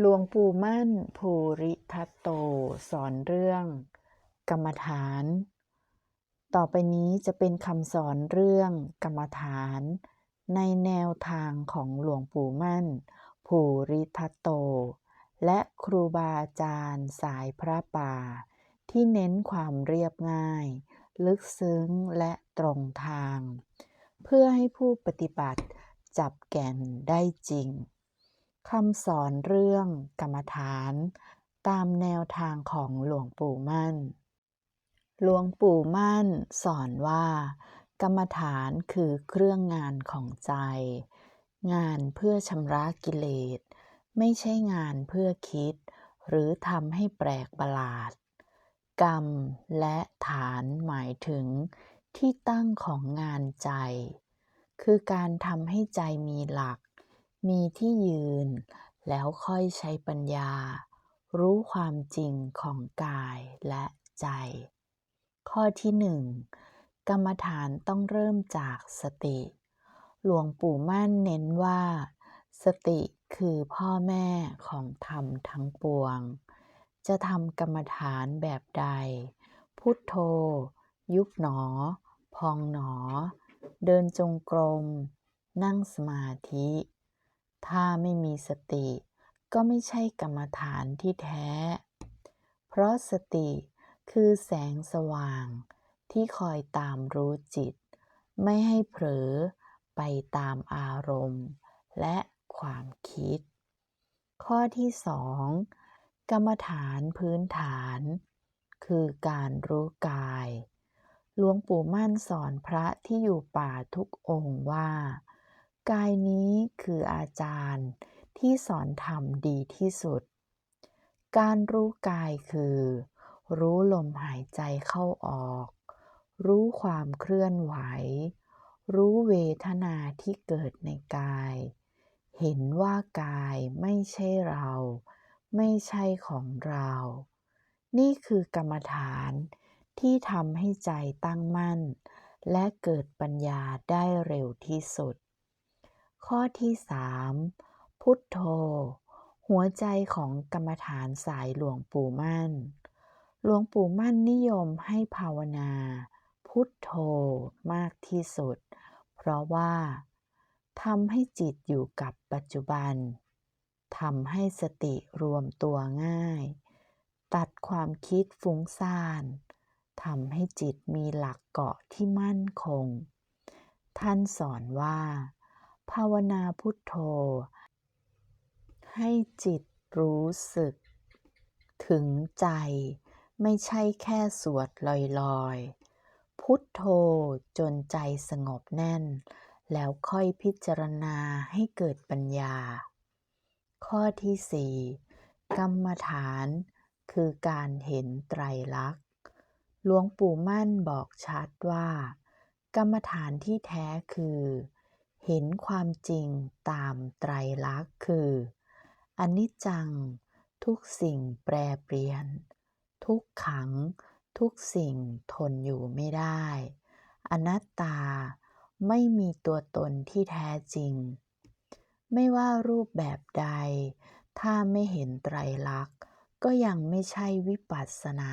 หลวงปู่มั่นภูริทัตโต สอนเรื่อง กรรมฐาน ต่อไปนี้จะเป็นคำสอนเรื่องกรรมฐาน ในแนวทางของหลวงปู่มั่น ภูริทัตโต และครูบาอาจารย์สายพระป่า ที่เน้นความเรียบง่าย ลึกซึ้งและตรงทาง เพื่อให้ผู้ปฏิบัติจับแก่นได้จริง คำสอนเรื่องกรรมฐาน ตามแนวทางของหลวงปู่มั่น หลวงปู่มั่นสอนว่า กรรมฐานคือเครื่องงานของใจ งานเพื่อชำระกิเลส ไม่ใช่งานเพื่อคิด หรือทำให้แปลกประหลาด กรรมและฐานหมายถึงที่ตั้งของงานใจ คือการทำให้ใจมีหลัก มีที่ยืน แล้วค่อยใช้ปัญญา รู้ความจริงของกายและใจ ข้อที่หนึ่งกรรมฐานต้องเริ่มจากสติ หลวงปู่มั่นเน้นว่า สติคือพ่อแม่ของธรรมทั้งปวง จะทำกรรมฐานแบบใด พุทโธ ยุบหนอ พองหนอ เดินจงกรม นั่งสมาธิ ถ้าไม่มีสติ ก็ไม่ใช่กรรมฐานที่แท้ เพราะสติคือแสงสว่างที่คอยตามรู้จิต ไม่ให้เผลอไปตามอารมณ์ และความคิด ข้อที่สองกรรมฐานพื้นฐาน คือการรู้กาย หลวงปู่มั่นสอนพระที่อยู่ป่าทุกองค์ว่า กายนี้คืออาจารย์ที่สอนธรรมดีที่สุด การรู้กายคือ รู้ลมหายใจเข้าออก รู้ความเคลื่อนไหว รู้เวทนาที่เกิดในกาย เห็นว่ากายไม่ใช่เรา ไม่ใช่ของเรา นี่คือกรรมฐานที่ทำให้ใจตั้งมั่น และเกิดปัญญาได้เร็วที่สุด ข้อที่สามพุทโธ หัวใจของกรรมฐานสายหลวงปู่มั่น หลวงปู่มั่นนิยมให้ภาวนา พุทโธมากที่สุด เพราะว่าทำให้จิตอยู่กับปัจจุบันทำให้สติรวมตัวง่าย ตัดความคิดฟุ้งซ่านทำให้จิตมีหลักเกาะที่มั่นคง ท่านสอนว่า ภาวนาพุทโธ ให้จิตรู้สึก ถึงใจไม่ใช่แค่สวดลอยๆ พุทโธจนใจสงบแน่น แล้วค่อยพิจารณาให้เกิดปัญญา ข้อที่สี่กรรมฐานคือการเห็นไตรลักษณ์ หลวงปู่มั่นบอกชัดว่า กรรมฐานที่แท้คือ เห็นความจริงตามไตรลักษณ์คือ อนิจจัง ทุกสิ่งแปรเปลี่ยน ทุกขัง ทุกสิ่งทนอยู่ไม่ได้ อนัตตาไม่มีตัวตนที่แท้จริง ไม่ว่ารูปแบบใด ถ้าไม่เห็นไตรลักษณ์ ก็ยังไม่ใช่วิปัสสนา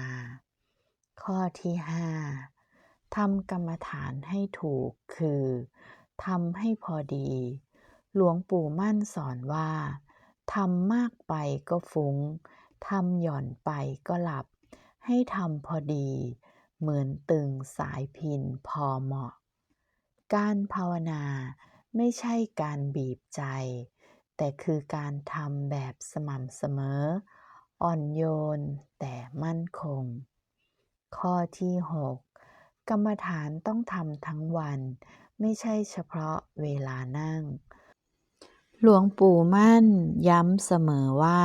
ข้อที่ห้าทำกรรมฐานให้ถูกคือ ทำให้พอดี หลวงปู่มั่นสอนว่าทำมากไปก็ฟุง้งทำหย่อนไปก็หลับ ให้ทำพอดี เหมือนตึงสายพินพอเหมาะ การภาวนาไม่ใช่การบีบใจ แต่คือการทำแบบสม่ำเสมอ อ่อนโยนแต่มั่นคง ข้อที่หกกรรมฐานต้องทำทั้งวัน ไม่ใช่เฉพาะเวลานั่ง หลวงปู่มั่นย้ำเสมอว่า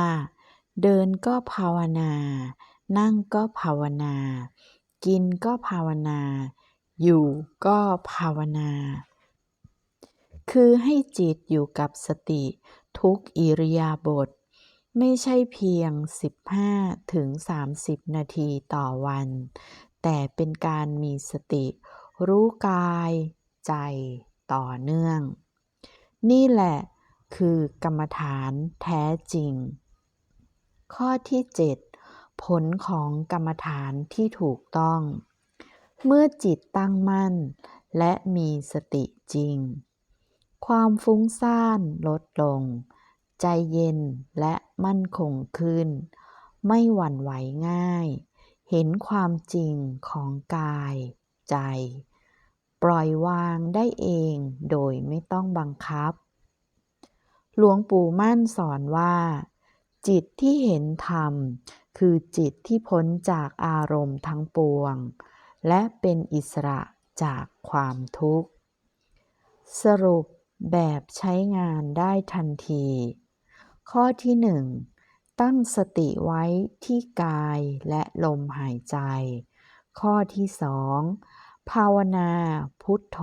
เดินก็ภาวนา นั่งก็ภาวนา กินก็ภาวนา อยู่ก็ภาวนา คือให้จิตอยู่กับสติทุกอิริยาบถไม่ใช่เพียง 15 ถึง 30 นาทีต่อวัน แต่เป็นการมีสติ รู้กาย ใจต่อเนื่อง นี่แหละคือกรรมฐานแท้จริง ข้อที่ 7 ผลของกรรมฐานที่ถูกต้อง เมื่อจิตตั้งมั่น และมีสติจริง ความฟุ้งซ่านลดลง ใจเย็นและมั่นคงขึ้น ไม่หวั่นไหวง่าย เห็นความจริงของกาย ใจ ปล่อยวางได้เองโดยไม่ต้องบังคับ หลวงปู่มั่นสอนว่า จิตที่เห็นธรรม คือจิตที่พ้นจากอารมณ์ทั้งปวง และเป็นอิสระจากความทุกข์ สรุปแบบใช้งานได้ทันที ข้อที่หนึ่งตั้งสติไว้ที่กายและลมหายใจ ข้อที่สอง ภาวนาพุทโธ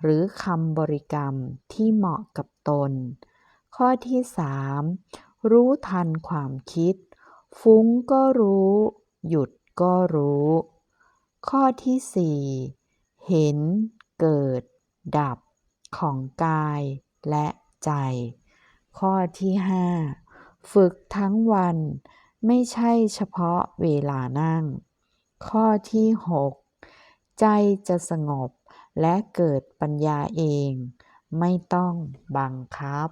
หรือคำบริกรรมที่เหมาะกับตน ข้อที่สามรู้ทันความคิด ฟุ้งก็รู้ หยุดก็รู้ ข้อที่สี่เห็น เกิด ดับ ของกายและใจ ข้อที่ห้าฝึกทั้งวัน ไม่ใช่เฉพาะเวลานั่ง ข้อที่หก ใจจะสงบและเกิดปัญญาเอง ไม่ต้องบังคับ